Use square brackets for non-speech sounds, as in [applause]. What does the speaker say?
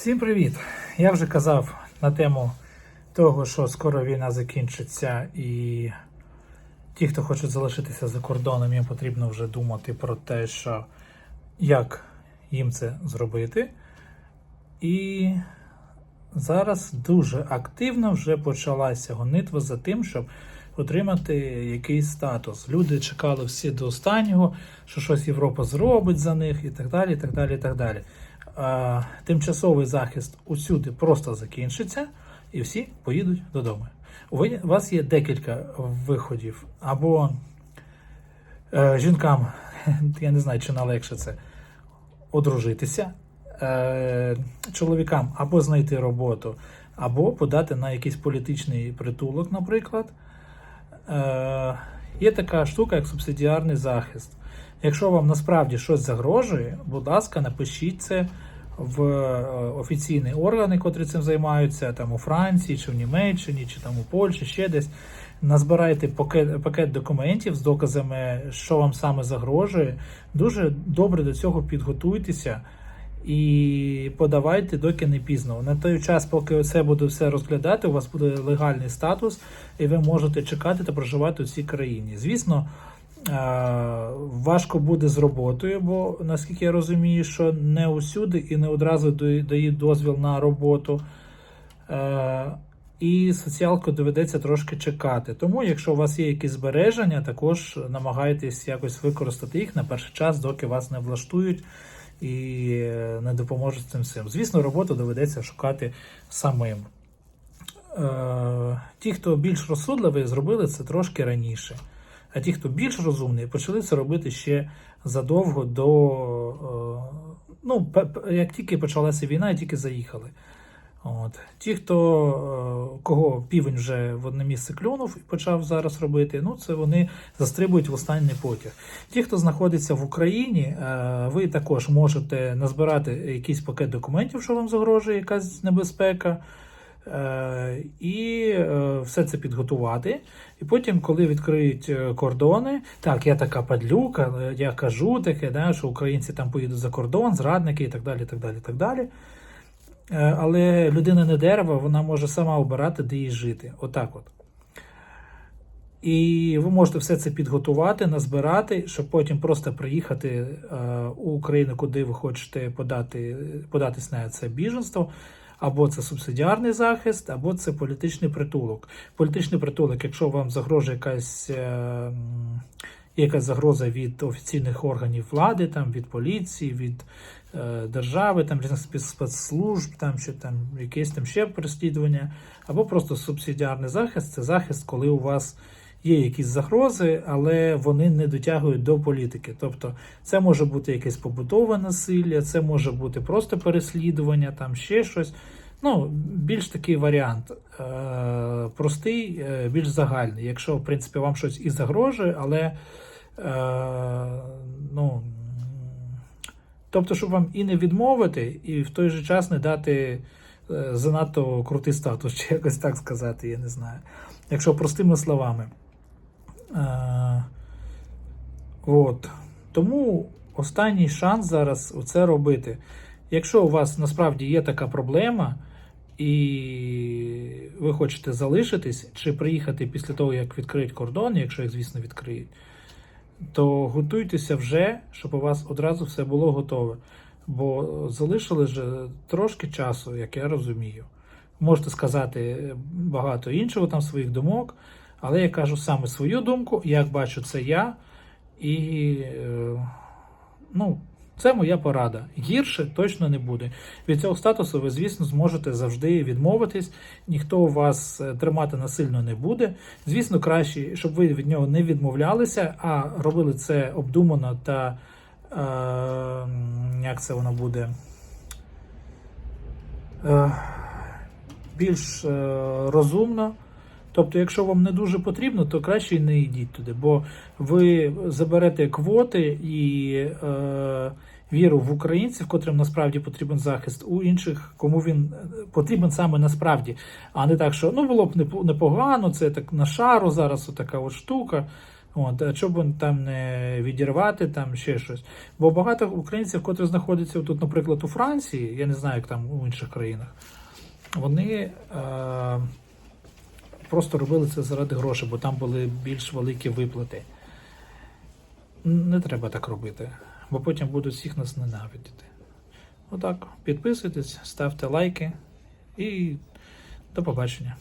Всім привіт! Я вже казав на тему того, що скоро війна закінчиться, і ті, хто хочуть залишитися за кордоном, їм потрібно вже думати про те, що як їм це зробити. І зараз дуже активно вже почалася гонитва за тим, щоб отримати якийсь статус. Люди чекали всі до останнього, що щось Європа зробить за них, і так далі. і так далі, і так далі. Тимчасовий захист усюди просто закінчиться, і всі поїдуть додому. У вас є декілька виходів. Або е, жінкам, [laughs] я не знаю, чи налегше це, одружитися, е, чоловікам або знайти роботу, або подати на якийсь політичний притулок, наприклад. Є така штука, як субсидіарний захист. Якщо вам насправді щось загрожує, будь ласка, напишіть це в е, офіційні органи, котрі цим займаються, там у Франції, чи в Німеччині, чи там у Польщі, ще десь. Назбирайте пакет, пакет документів з доказами, що вам саме загрожує. Дуже добре до цього підготуйтеся і подавайте, доки не пізно. На той час, поки це буде все розглядати, у вас буде легальний статус, і ви можете чекати та проживати у цій країні. Звісно, е, важко буде з роботою, бо наскільки я розумію, що не усюди і не одразу дають дозвіл на роботу. Е, І соціалку доведеться трошки чекати. Тому, якщо у вас є якісь збереження, також намагайтесь якось використати їх на перший час, доки вас не влаштують і е, не допоможуть цим всім. Звісно, роботу доведеться шукати самим. Е, Ті, хто більш розсудливий, зробили це трошки раніше. А ті, хто більш розумний, почали це робити ще задовго до. е, Ну, як тільки почалася війна, тільки заїхали. От. Ті, хто е, кого півень вже в одне місце клюнув і почав зараз робити, ну це вони застрибують в останній потяг. Ті, хто знаходиться в Україні, е, ви також можете назбирати якийсь пакет документів, що вам загрожує якась небезпека. Е, І все це підготувати. І потім, коли відкриють кордони, так, я така падлюка, я кажу таке, да, що українці там поїдуть за кордон, зрадники і так далі. так далі, так далі. Але людина не дерево, вона може сама обирати, де їй жити. Отак от. І ви можете все це підготувати, назбирати, щоб потім просто приїхати е, у Україну, куди ви хочете подати, податись на це біженство. Або це субсидіарний захист, або це політичний притулок. Політичний притулок, якщо вам загрожує якась, е, якась загроза від офіційних органів влади, там, від поліції, від е, держави, там різних спец- спецслужб, там чи там якесь там ще переслідування, або просто субсидіарний захист це захист, коли у вас є якісь загрози, але вони не дотягують до політики. Тобто це може бути якесь побутове насилля, це може бути просто переслідування, там ще щось. Ну, більш такий варіант е, простий, е, більш загальний. Якщо, в принципі, вам щось і загрожує, але е, ну, тобто, щоб вам і не відмовити, і в той же час не дати занадто крутий статус, чи якось так сказати, я не знаю. Якщо простими словами. От. Тому останній шанс зараз це робити. Якщо у вас насправді є така проблема, і ви хочете залишитись чи приїхати після того, як відкриють кордон, якщо їх, звісно, відкриють, то готуйтеся вже, щоб у вас одразу все було готове. Бо залишили вже трошки часу, як я розумію. Можете сказати багато іншого там своїх думок, але я кажу саме свою думку, як бачу це я, і е, ну, це моя порада. Гірше точно не буде. Від цього статусу ви, звісно, зможете завжди відмовитись. Ніхто вас е, тримати насильно не буде. Звісно, краще, щоб ви від нього не відмовлялися, а робили це обдумано та е, як це воно буде. Е, більш е, розумно. Тобто, якщо вам не дуже потрібно, то краще й не йдіть туди, бо ви заберете квоти і е, віру в українців, котрим насправді потрібен захист, у інших, кому він е, потрібен саме насправді, а не так, що ну було б непогано, це так на шару зараз така от штука. От, а щоб там не відірвати, там ще щось. Бо багато українців, котрі знаходяться тут, наприклад, у Франції, я не знаю, як там у інших країнах, вони е, просто робили це заради грошей, бо там були більш великі виплати. Не треба так робити, бо потім будуть всіх нас ненавидіти. Отак, підписуйтесь, ставте лайки і до побачення.